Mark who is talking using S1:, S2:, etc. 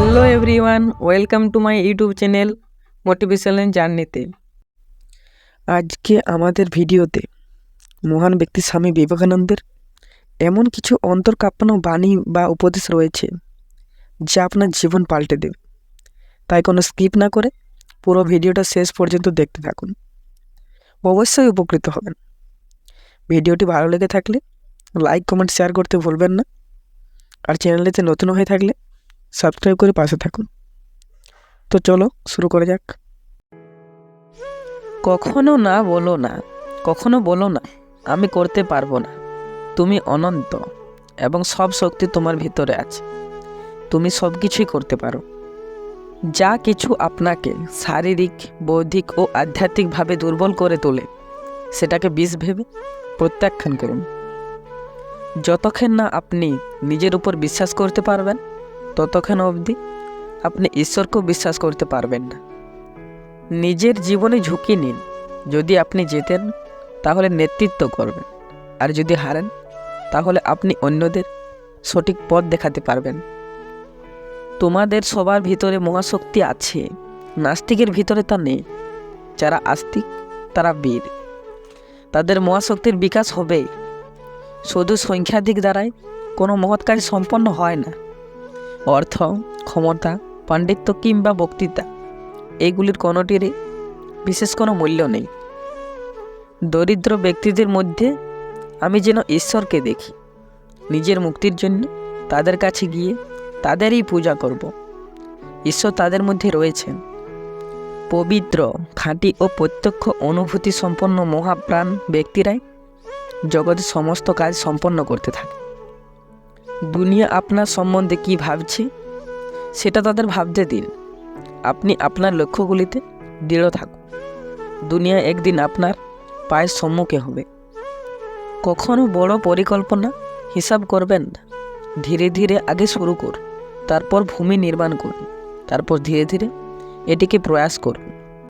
S1: Everyone welcome to my YouTube channel motivational জার্নিতে
S2: আজকে আমাদের ভিডিওতে মহান ব্যক্তি স্বামী বিবেকানন্দের এমন কিছু অন্তর কাঁপানো বাণী বা উপদেশ রয়েছে, যা আপনার জীবন পাল্টে দেবে। তাই কোনো স্কিপ না করে পুরো ভিডিওটা শেষ পর্যন্ত দেখতে থাকুন। অবশ্যই উপকৃত হবেন। ভিডিওটি ভালো লেগে থাকলে লাইক কমেন্ট শেয়ার করতে ভুলবেন না। আর চ্যানেলটিতে নতুন হয়ে থাকলে সাবস্ক্রাইব করে পাশে থাকুন। তো চলো, শুরু করা যাক।
S1: কখনো না বলো না, কখনো বলো না, আমি করতে পারব না। তুমি অনন্ত, এবং সব শক্তি তোমার ভিতরে আছে। তুমি সব কিছুই করতে পারো। যা কিছু আপনাকে শারীরিক, বৌদ্ধিক ও আধ্যাত্মিকভাবে দুর্বল করে তোলে, সেটাকে বিষ ভেবে প্রত্যাখ্যান করুন। যতক্ষণ না আপনি নিজের উপর বিশ্বাস করতে পারবেন ততক্ষণ অবধি আপনি ঈশ্বরকেও বিশ্বাস করতে পারবেন না। নিজের জীবনে ঝুঁকি নিন। যদি আপনি জেতেন, তাহলে নেতৃত্ব করবেন। আর যদি হারেন, তাহলে আপনি অন্যদের সঠিক পথ দেখাতে পারবেন। তোমাদের সবার ভিতরে মহাশক্তি আছে, নাস্তিকের ভিতরে তা নেই। যারা আস্তিক, তারা বীর। তাদের মহাশক্তির বিকাশ হবে। শুধু সংখ্যাধিক দ্বারাই কোনো মহৎ কাজ সম্পন্ন হয় না। অর্থ, ক্ষমতা, পাণ্ডিত্য কিংবা বক্তৃতা, এগুলির কোনোটির বিশেষ কোনো মূল্য নেই। দরিদ্র ব্যক্তিদের মধ্যে আমি যেন ঈশ্বরকে দেখি, নিজের মুক্তির জন্য তাদের কাছে গিয়ে তাদেরই পূজা করব। ঈশ্বর তাদের মধ্যে রয়েছেন। পবিত্র, খাঁটি ও প্রত্যক্ষ অনুভূতি সম্পন্ন মহাপ্রাণ ব্যক্তিরাই জগতে সমস্ত কাজ সম্পন্ন করতে থাকে। দুনিয়া আপনার সম্বন্ধে কি ভাবছে, সেটা তাদের ভাবতে দিন। আপনি আপনার লক্ষ্যগুলিতে দৃঢ় থাকুন। দুনিয়া একদিন আপনার পায়ের সম্মুখে হবে। কখনো বড় পরিকল্পনা হিসাব করবেন না। ধীরে ধীরে আগে শুরু করুন, তারপর ভূমি নির্মাণ করুন, তারপর ধীরে ধীরে এটিকে প্রয়াস করুন।